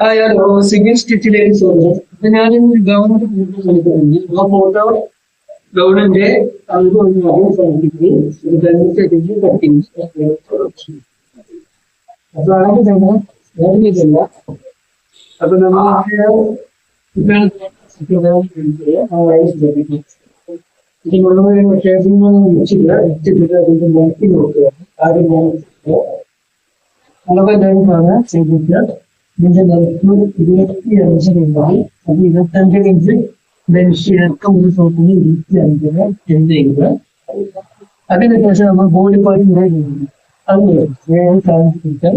അയാൾ സിംഗിൾ സ്റ്റിച്ചിലേക്ക് അപ്പൊ ഞാൻ ഗവൺമെന്റ് ആ ഫോട്ടോ ഗവൺമെന്റ് അപ്പൊ അതൊക്കെ തന്നെ വേറൊന്നുമില്ല അപ്പൊ നമുക്ക് ഇതിനുള്ള ഷേപ്പിംഗ് വെച്ചില്ല വെച്ചിട്ട് അതിന്റെ നോക്കി നോക്കുക ആദ്യം നോക്കുക അളവ് ലൈനാണ് ചെയ്തിട്ട് ഇതിന്റെ നിരക്ക് ഇരുപത്തി അഞ്ച് രൂപയിൽ അത് ഇരുപത്തഞ്ച് ഇഞ്ച് ബെൻഷിനൊക്കെ ഒരു സോപ്പിന് ഇരുപത്തി അഞ്ചിന് എന്ത് ചെയ്യുക അതിനുശേഷം നമ്മൾ ബോഡി പാർട്ട് അത് വേറെ കാണിച്ചിട്ട്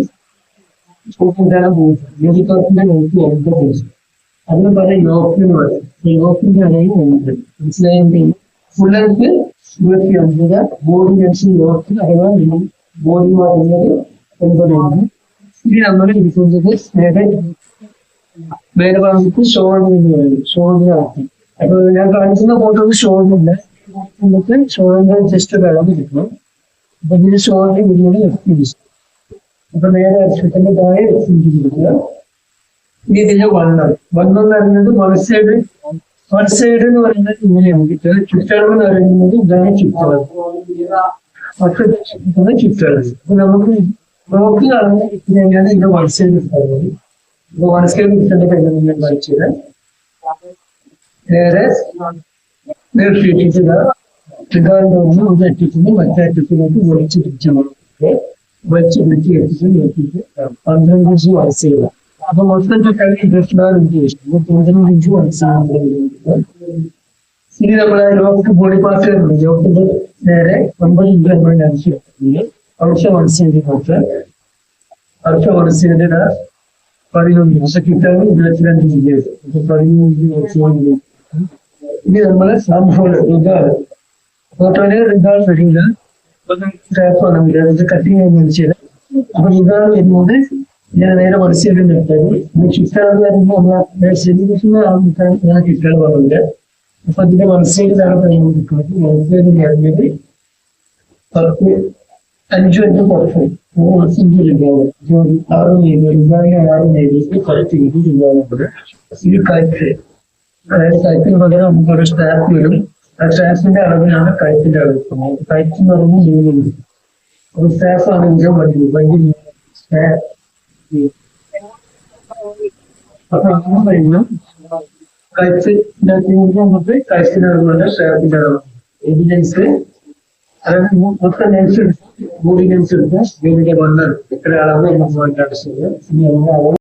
സോപ്പിന്റെ പോകും ബോഡി പാർട്ടിന്റെ നോക്കി എന്ത് ദിവസം അതിന് പറയും യോക്കിന് പറയും യോക്കിന്റെ അടയും ഉണ്ട് മനസ്സിലായെങ്കിൽ പിള്ളേർക്ക് ഇരുപത്തി അഞ്ചിന് ബോഡി ജംഗ്ഷൻ യോക്കിന് അഥവാ ബോഡി മാറുന്നത് ഒൻപതാണ് ഇനി നമ്മൾ ഇരിക്കുന്നത് നേരെ വേറെ ഭാഗത്ത് ഷോൾഡർ എന്ന് പറയും ഷോൾഡർ ആക്കി അപ്പൊ ഞാൻ കാണിക്കുന്ന ഫോട്ടോക്ക് ഷോൾഡർ ഇല്ല നമുക്ക് ഷോൾഡർ ജസ്റ്റ് കിടന്ന് കിട്ടണം അപ്പൊ ഇതിന് ഷോൾഡർ ഇങ്ങനെ എക്സ്പീരിയൻസ് അപ്പൊ നേരെ അക്ഷരത്തിന്റെ താഴെ എക്സ്പീരിയൻസ് കൊടുക്കുക ഇനി ഇതിന്റെ വണ്ണം വണ്ണം എന്ന് പറയുന്നത് വൺ സൈഡ് വൺ സൈഡ് എന്ന് പറയുന്നത് ഇങ്ങനെയാണ് കിട്ടുക ചുറ്റളവ് എന്ന് പറയുന്നത് ഇതാണ് ചുറ്റളവ് മറ്റു ചുറ്റുന്നത് ചുറ്റളവ് അപ്പൊ നമുക്ക് ബ്ലോക്കുകളാണ് ഞാൻ ഇതിന്റെ മനസ്സിൽ കിട്ടുന്നത് മനസ്സിൽ കിട്ടേണ്ട പേര് ഞാൻ വായിച്ചത് നേരെ നിർത്തിയിട്ടില്ല ത്രികാണ്ടൊന്ന് ഒന്ന് അറ്റത്തുനിന്ന് മറ്റേ അറ്റത്തിലേക്ക് വലിച്ചു പിടിച്ചു വലിച്ചു പിടിച്ച് എത്തിച്ച് നിർത്തിയിട്ട് പന്ത്രണ്ട് ഇഞ്ച് വയസ്സില്ല അപ്പൊ മൊത്തം കളി ഇരുപത്തിനാല് ഇഞ്ച് വെച്ചു പന്ത്രണ്ട് ഇഞ്ച് വയസ്സാണ് ഇനി നമ്മളെ ലോക്ക് ബോഡി പാർട്ട് ലോക്കിന്റെ നേരെ ഒമ്പത് ഇഞ്ച് നമ്മൾ ഞാൻ ചെയ്യുന്നത് Arşavali Sindikatı, Arşavali Sindikatı, Pariyon'un sekreterinin üretilen bilgi, Pariyon'un bilgi, bir anlamda samfol oldu. Fotoğrafları regal verildi. Bakın sayfalarım biraz katliye edilmişler. Burada edildi. Yani neyle var sevinirdi. Bu çiftlerden bu Allah versin dışında aldıktan daha güzel var önce. Fakat bir de var sevinirdi. Yani sevinirdi. Farklı പത്ത് അഞ്ചു അഞ്ച് പുറത്ത് മൂന്ന് അഞ്ച് രൂപ ജോലി ആറ് നേടി ഒരുപാട് ആറ് നേടിയിട്ട് കറക്റ്റ് ഇത് രൂപ ഇത് കറക്റ്റ് അതായത് കയറ്റിന് പകരം നമുക്ക് ഒരു സ്റ്റാഫ് വരും ആ സ്റ്റാഫിന്റെ അളവിലാണ് കയറ്റിന്റെ അളവ് കയറ്റ് എന്ന് പറയുമ്പോൾ മൂന്ന് വരും ഒരു സ്റ്റാഫ് ആണെങ്കിൽ വണ്ടി വണ്ടി സ്റ്റാഫ് അപ്പൊ അങ്ങനെ കഴിഞ്ഞാൽ കയറ്റിന്റെ നമുക്ക് കയറ്റിന്റെ അളവുണ്ട് സ്റ്റാഫിന്റെ അളവ് എവിഡൻസ് అలాగే మొత్తం నెన్షన్ మూడు నెన్షన్ యూనిట్ వన్ ఇక్కడ అలాగే నడుస్తుంది